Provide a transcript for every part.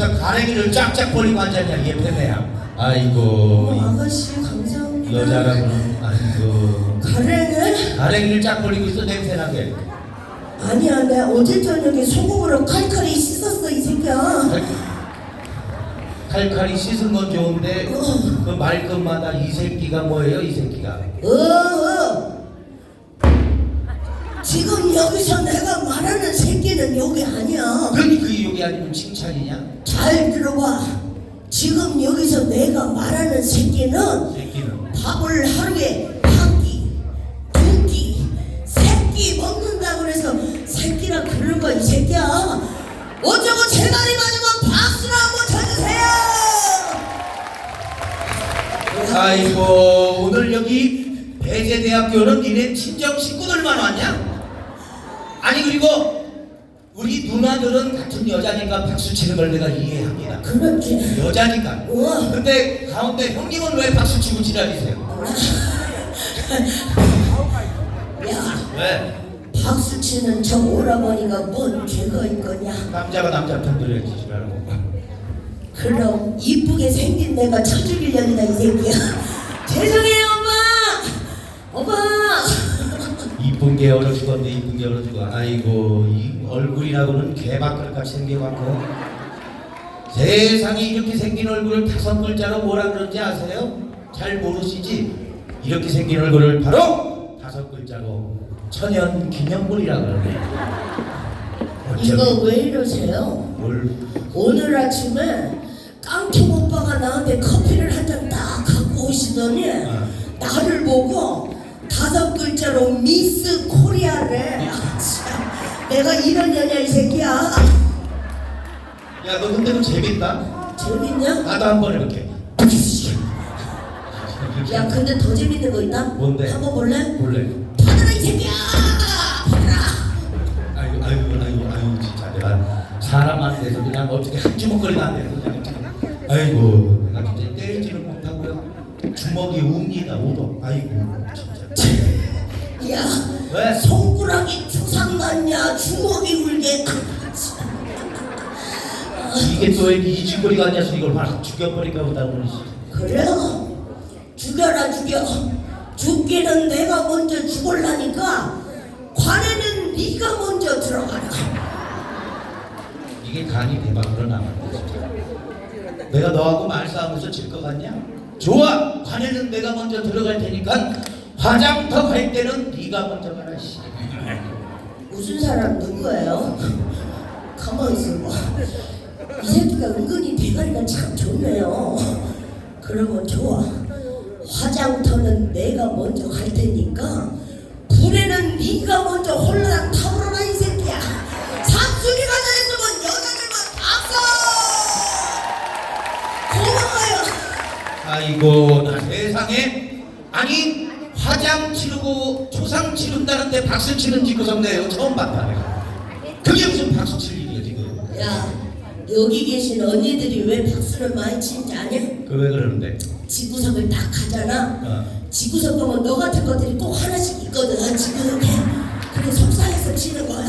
앞에서 가랭이를 쫙쫙 벌리고 앉았냐 이게 패배야 아이고 어, 아가씨 감사합니다. 여자라고는 아이고 가래는? 가랭이를 쫙 벌리고 있어 냄새나게 아니야 내가 어제 저녁에 소금으로 칼칼이 씻었어 이 새끼야. 칼- 칼칼이 씻은 건 좋은데 그 말끝마다 이 새끼가 뭐예요 이 새끼가 어, 어. 지금 여기서 내가 말하는 새끼는 여기 아니야. 그러니 그 욕이 아니면 칭찬이냐 잘 들어봐. 지금 여기서 내가 말하는 새끼는 새끼는 밥을 하루에 한 끼, 두 끼, 세끼 먹는다 그래서 새끼라 그런 거이 새끼야. 어쩌고 제 말이 맞으면 박수를 한번 쳐주세요. 아이고 오늘 여기 배제대학교는 니네 친정 식구들만 왔냐? 아니 그리고 우리 누나들은 같은 여자니까 박수 치는 걸 내가 이해합니다 그렇지. 여자니까 우와. 근데 가운데 형님은 왜 박수 치고 지랄이세요? 야, 왜? 박수 치는 저 오라버니가 뭔 죄가 있거냐? 남자가 남자 편 들어야지 지랄하고 그럼 이쁘게 생긴 내가 쳐죽이려니다 이 새끼야. 죄송해 6개월을 죽었는데 6개월을 죽어. 아이고, 이 얼굴이라고는 개박글같이 생겨갖고. 세상에 이렇게 생긴 얼굴을 다섯 글자로 뭐라 그런지 아세요? 잘 모르시지? 이렇게 생긴 얼굴을 바로 다섯 글자로 천연 기념물이라고 그러네. 이거 왜 이러세요? 뭘? 오늘 아침에 깡통 오빠가 나한테 커피를 한 잔 딱 갖고 오시더니 아. 나를 보고 다섯 글자로 미스 코리아래. 아, 참. 내가 이런 년이야 이 새끼야. 야, 너 근데 그 재밌다. 재밌냐? 나도 한번 이렇게. 야 근데 더 재밌는 거 있다? 뭔데? 한번 볼래? 볼래? 받아라 이 새끼야! 받아라! 아이고, 아이고, 아이고, 아이고, 진짜 내가 사람한테서 그냥 어떻게 한 주먹거리도 안 되는 참. 아이고, 내가 진짜 때리지를 못하고요. 주먹이 웁니다, 울어. 아이고, 진짜. 야 왜? 손가락이 주상 났냐 주먹이 울게 이게 또 이렇게 이짓거리가 앉아서 이걸 확 죽여버릴까 보다 오늘. 그래요 죽여라 죽여 죽기는 내가 먼저 죽을라니까 관에는 네가 먼저 들어가라 이게 간이 대박으로 남았네, 진짜. 내가 너하고 말싸움에서 질 것 같냐? 좋아! 관에는 내가 먼저 들어갈 테니까 화장터 갈 때는 네가 먼저 가라, 씨. 무슨 사람 누구예요? 가만히 있어봐. 이 새끼가 은근히 대가리가 참 좋네요. 그러면 좋아. 화장터는 내가 먼저 갈 테니까 불에는 네가 먼저 홀라당 타오르라 이 새끼야. 삼순이가 잘했으면 여자들만 박수 고마워요. 아이고 나 세상에. 아니 치르고 초상 치른다는데 박수 치는 집구석네요. 처음 봤다. 내가 그게 무슨 박수 칠 일이야 지금? 야 여기 계신 언니들이 왜 박수를 많이 치는지 아냐? 그 왜 그러는데? 지구석을 딱 가잖아. 어. 지구석 가면 너 같은 것들이 꼭 하나씩 있거든 지구석에. 그래 속상해서 치는 거야.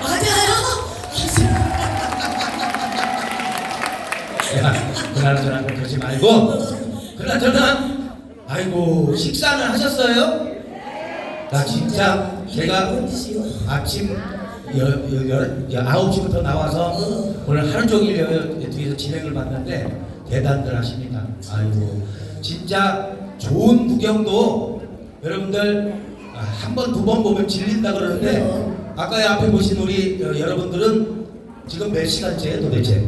맞아요? 야 그나저나 그러지 말고. 그나저나 아이고 식사는 하셨어요? 나 진짜 제가? 아침 여, 여, 여, 여, 9시부터 나와서 어. 오늘 하루 종일 여, 뒤에서 진행을 봤는데 대단들 하십니다. 아이고 진짜 좋은 구경도 여러분들 아, 한번 두 번 보면 질린다 그러는데. 아까 앞에 보신 우리 여, 여러분들은 지금 몇 시간째예요 도대체?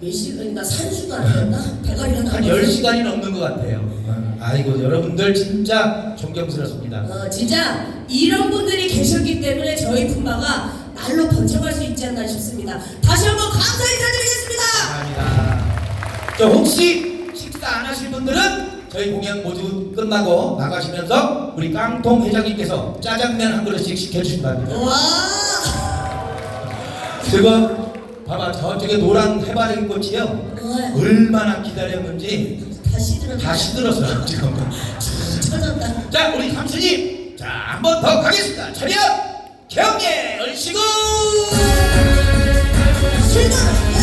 몇 시간인가 산수가 아니었나? 대가리가 한 나왔어. 10시간이 넘는 것 같아요. 아이고 여러분들 진짜 존경스럽습니다. 어, 진짜 이런 분들이 계셨기 때문에 저희 품바가 날로 번창할 수 있지 않나 싶습니다 다시 한번 감사 인사드리겠습니다 감사합니다. 저 혹시 식사 안 하실 분들은 저희 공연 모두 끝나고 나가시면서 우리 깡통 회장님께서 짜장면 한 그릇씩 시켜주신답니다. 와 지금 봐봐 저쪽에 노란 해바라기 꽃이요? 어, 얼마나 기다렸는지 다시 들어 다 시 들었어 지금 자 우리 삼촌님. 자 한 번 더 가겠습니다. 차렷! 경례 얼씨구! 실전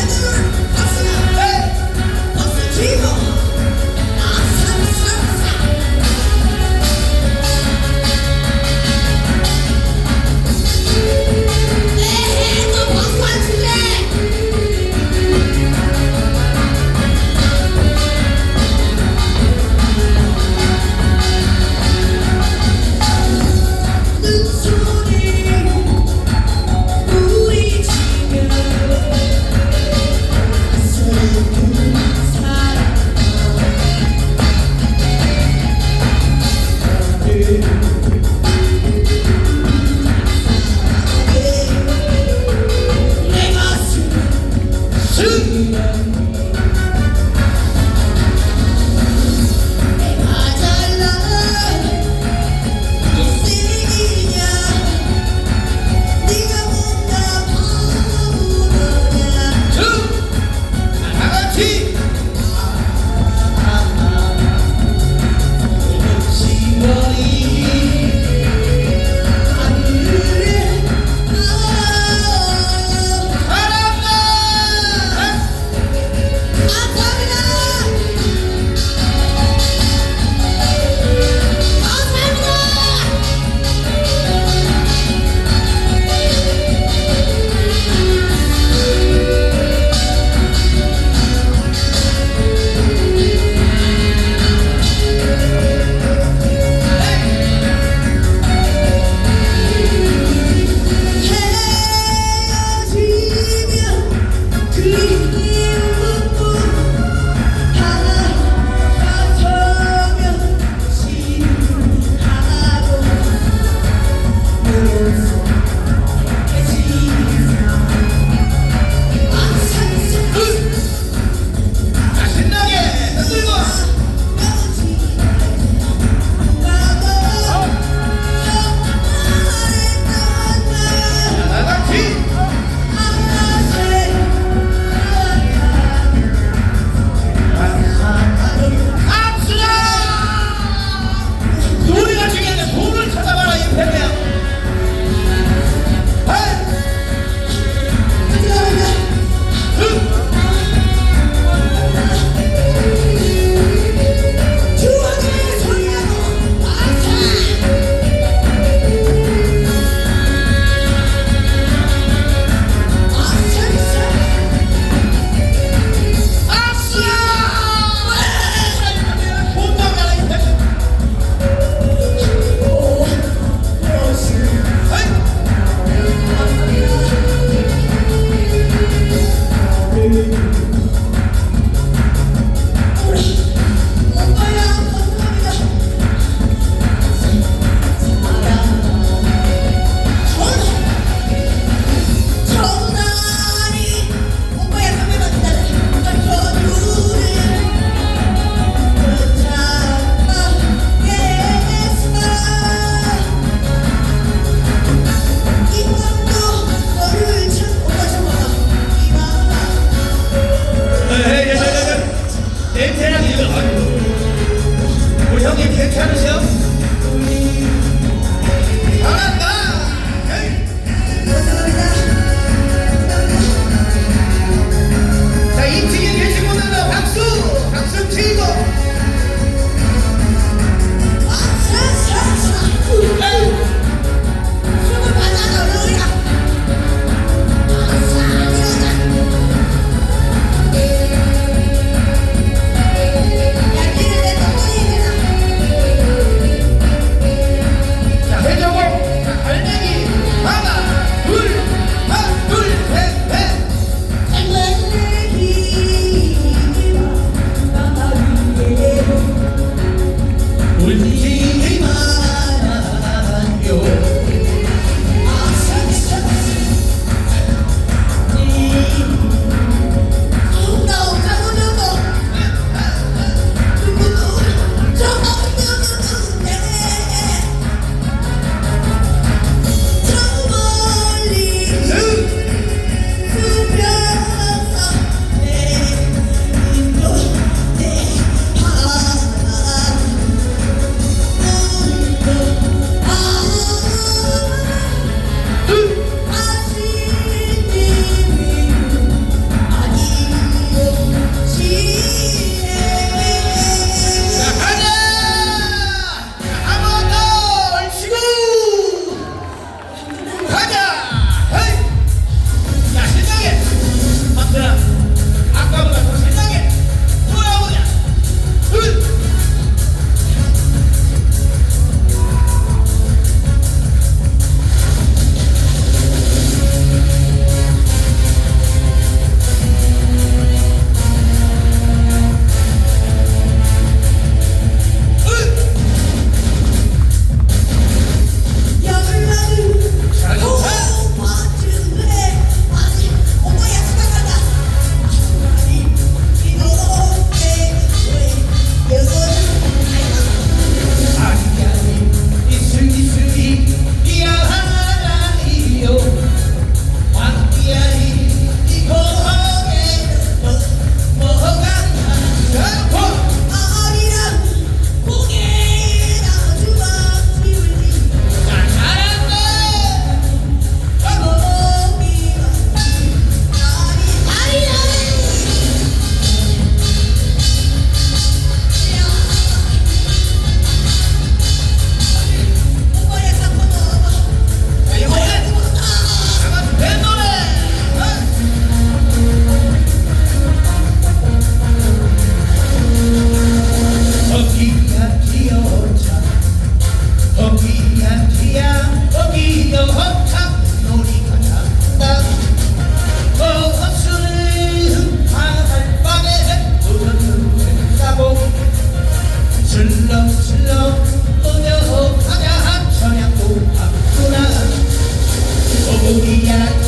yeah.